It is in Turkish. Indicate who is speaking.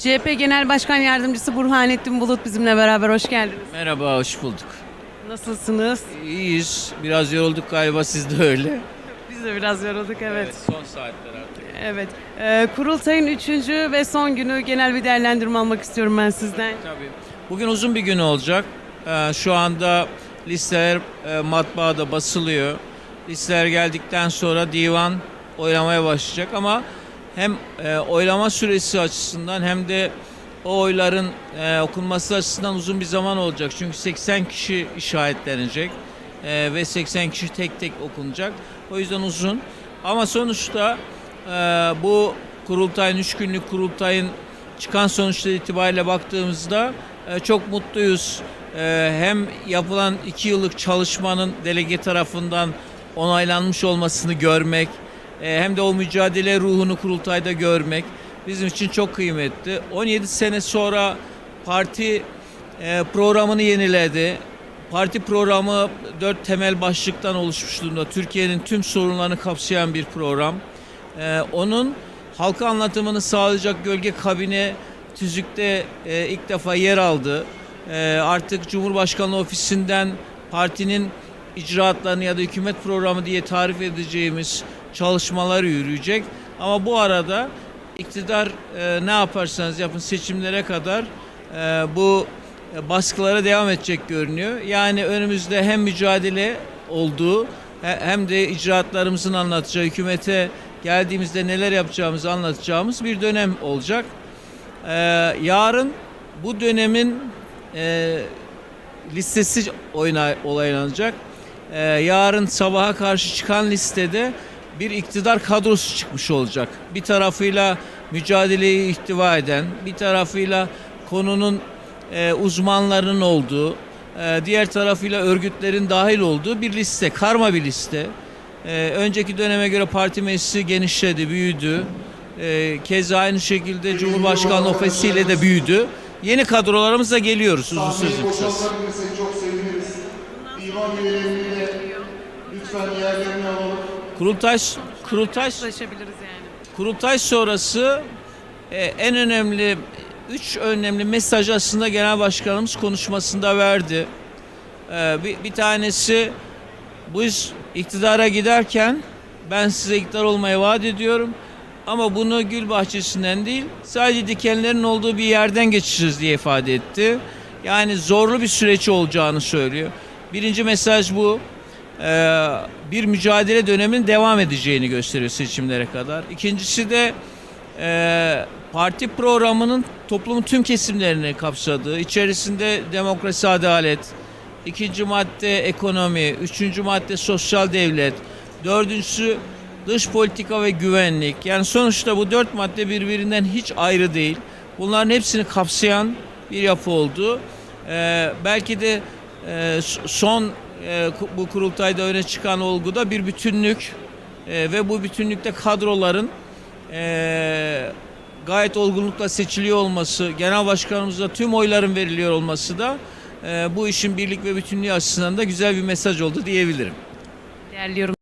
Speaker 1: CHP Genel Başkan Yardımcısı Burhanettin Bulut bizimle beraber. Hoş geldiniz.
Speaker 2: Merhaba, hoş bulduk.
Speaker 1: Nasılsınız?
Speaker 2: İyiyiz. Biraz yorulduk galiba siz de öyle.
Speaker 1: Biz de biraz yorulduk evet.
Speaker 2: son saatler artık.
Speaker 1: Evet. Ee, kurultayın üçüncü ve son günü genel bir değerlendirme almak istiyorum ben sizden.
Speaker 2: Tabii. Bugün uzun bir gün olacak. Ee, şu anda listeler e, matbaada basılıyor. Listeler geldikten sonra divan oylamaya başlayacak ama hem e, oylama süresi açısından hem de o oyların e, okunması açısından uzun bir zaman olacak. Çünkü 80 kişi işaretlenecek ve 80 kişi tek tek okunacak. O yüzden uzun. Ama sonuçta bu kurultayın, 3 günlük kurultayın çıkan sonuçları itibariyle baktığımızda çok mutluyuz. E, hem yapılan 2 yıllık çalışmanın delege tarafından onaylanmış olmasını görmek, e, hem de o mücadele ruhunu kurultayda görmek bizim için çok kıymetli. 17 sene sonra parti e, programını yeniledi. Parti programı dört temel başlıktan oluşmuş durumda. Türkiye'nin tüm sorunlarını kapsayan bir program. E, onun halka anlatımını sağlayacak gölge kabine tüzükte e, ilk defa yer aldı. E, artık Cumhurbaşkanlığı ofisinden partinin icraatlarını ya da hükümet programı diye tarif edeceğimiz çalışmalar yürüyecek. Ama bu arada iktidar e, ne yaparsanız yapın seçimlere kadar e, bu e, baskılara devam edecek görünüyor. Yani önümüzde hem mücadele olduğu he- hem de icraatlarımızın anlatacağı, hükümete geldiğimizde neler yapacağımızı anlatacağımız bir dönem olacak. E, yarın bu dönemin e, listesi olaylanacak. Ee, yarın sabaha karşı çıkan listede bir iktidar kadrosu çıkmış olacak. Bir tarafıyla mücadeleyi ihtiva eden, bir tarafıyla konunun e, uzmanlarının olduğu, e, diğer tarafıyla örgütlerin dahil olduğu bir liste, karma bir liste. E, önceki döneme göre parti meclisi genişledi, büyüdü. E, keza aynı şekilde Cumhurbaşkanlığı ofisiyle de büyüdü. Yeni kadrolarımızla geliyoruz uzun sözün kısası.
Speaker 3: boşaltabilirsek çok seviniriz. Divan üyelerini de lütfen yerlerini alalım.
Speaker 2: Kurultay kurultay
Speaker 1: Ulaşabiliriz yani.
Speaker 2: kurultay sonrası e, en önemli üç önemli mesaj aslında genel başkanımız konuşmasında verdi. E, bir, bir tanesi biz iktidara giderken ben size iktidar olmayı vaat ediyorum ama bunu gül bahçesinden değil sadece dikenlerin olduğu bir yerden geçeceğiz diye ifade etti. Yani zorlu bir süreç olacağını söylüyor. Birinci mesaj bu. Ee, bir mücadele döneminin devam edeceğini gösteriyor seçimlere kadar. İkincisi de e, parti programının toplumun tüm kesimlerini kapsadığı, içerisinde demokrasi, adalet, ikinci madde ekonomi, üçüncü madde sosyal devlet, dördüncüsü dış politika ve güvenlik. Yani sonuçta bu dört madde birbirinden hiç ayrı değil. Bunların hepsini kapsayan bir yapı oldu. Ee, belki de e, son e, bu kurultayda öne çıkan olgu da bir bütünlük E, ve bu bütünlükte kadroların e, gayet olgunlukla seçiliyor olması, genel başkanımıza tüm oyların veriliyor olması da e, bu işin birlik ve bütünlüğü açısından da güzel bir mesaj oldu diyebilirim.
Speaker 1: Değerliyorum.